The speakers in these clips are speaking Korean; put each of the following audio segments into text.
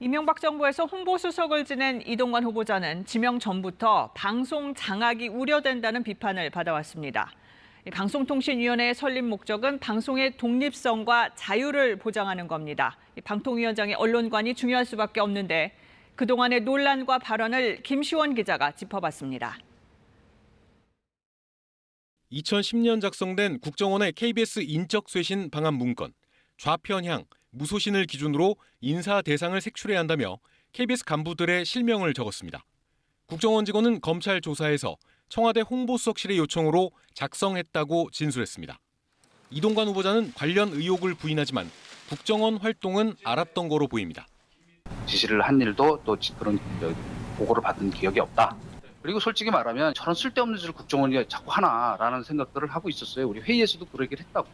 이명박 정부에서 홍보수석을 지낸 이동관 후보자는 지명 전부터 방송 장악이 우려된다는 비판을 받아왔습니다. 이 방송통신위원회의 설립 목적은 방송의 독립성과 자유를 보장하는 겁니다. 이 방통위원장의 언론관이 중요할 수밖에 없는데 그동안의 논란과 발언을 김시원 기자가 짚어봤습니다. 2010년 작성된 국정원의 KBS 인적 쇄신 방안 문건 좌편향, 무소신을 기준으로 인사 대상을 색출해야 한다며 KBS 간부들의 실명을 적었습니다. 국정원 직원은 검찰 조사에서 청와대 홍보수석실의 요청으로 작성했다고 진술했습니다. 이동관 후보자는 관련 의혹을 부인하지만 국정원 활동은 알았던 거로 보입니다. 지시를 한 일도 또 그런 저, 보고를 받은 기억이 없다. 그리고 솔직히 말하면 저런 쓸데없는 짓을 국정원이 자꾸 하나라는 생각들을 하고 있었어요. 우리 회의에서도 그러기를 했다고.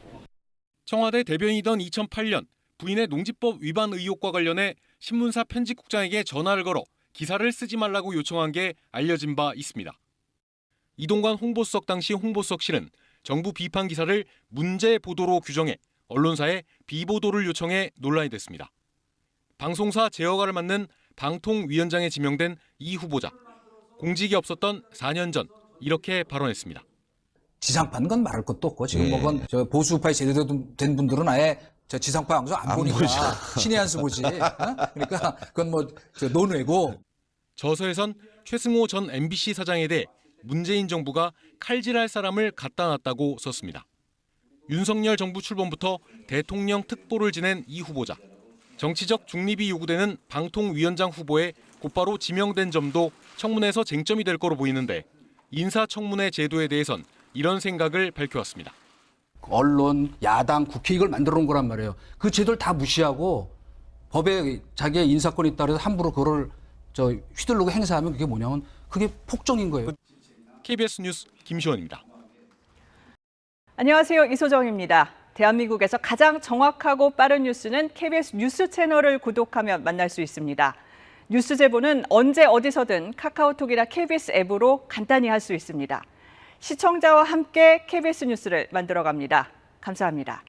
청와대 대변이던 2008년 부인의 농지법 위반 의혹과 관련해 신문사 편집국장에게 전화를 걸어 기사를 쓰지 말라고 요청한 게 알려진 바 있습니다. 이동관 홍보수석 당시 홍보수석 실은 정부 비판 기사를 문제 보도로 규정해 언론사에 비보도를 요청해 논란이 됐습니다. 방송사 제어가를 맡는 방통위원장에 지명된 이 후보자. 공직이 없었던 4년 전 이렇게 발언했습니다. 지상파는 건 말할 것도 없고 지금 예. 뭐건 저 보수파에 제대로 된 분들은 아예 저 지상파 방송 안, 안 보니까 보죠. 신의 한수 보지. 어? 그러니까 그건 뭐저 논외고 저서에선 최승호 전 MBC 사장에 대해 문재인 정부가 칼질할 사람을 갖다 놨다고 썼습니다. 윤석열 정부 출범부터 대통령 특보를 지낸 이 후보자. 정치적 중립이 요구되는 방통위원장 후보에 곧바로 지명된 점도 청문회에서 쟁점이 될 거로 보이는데 인사청문회 제도에 대해선 이런 생각을 밝혀왔습니다. 언론, 야당, 국회 이걸 만들어 놓은 거란 말이에요. 그 제도를 다 무시하고 법에 자기의 인사권이 그래서 함부로 그거를 저 휘둘르고 행사하면 그게 뭐냐면 그게 폭정인 거예요. KBS 뉴스 김시원입니다. 안녕하세요. 이소정입니다. 대한민국에서 가장 정확하고 빠른 뉴스는 KBS 뉴스 채널을 구독하면 만날 수 있습니다. 뉴스 제보는 언제 어디서든 카카오톡이나 KBS 앱으로 간단히 할 수 있습니다. 시청자와 함께 KBS 뉴스를 만들어 갑니다. 감사합니다.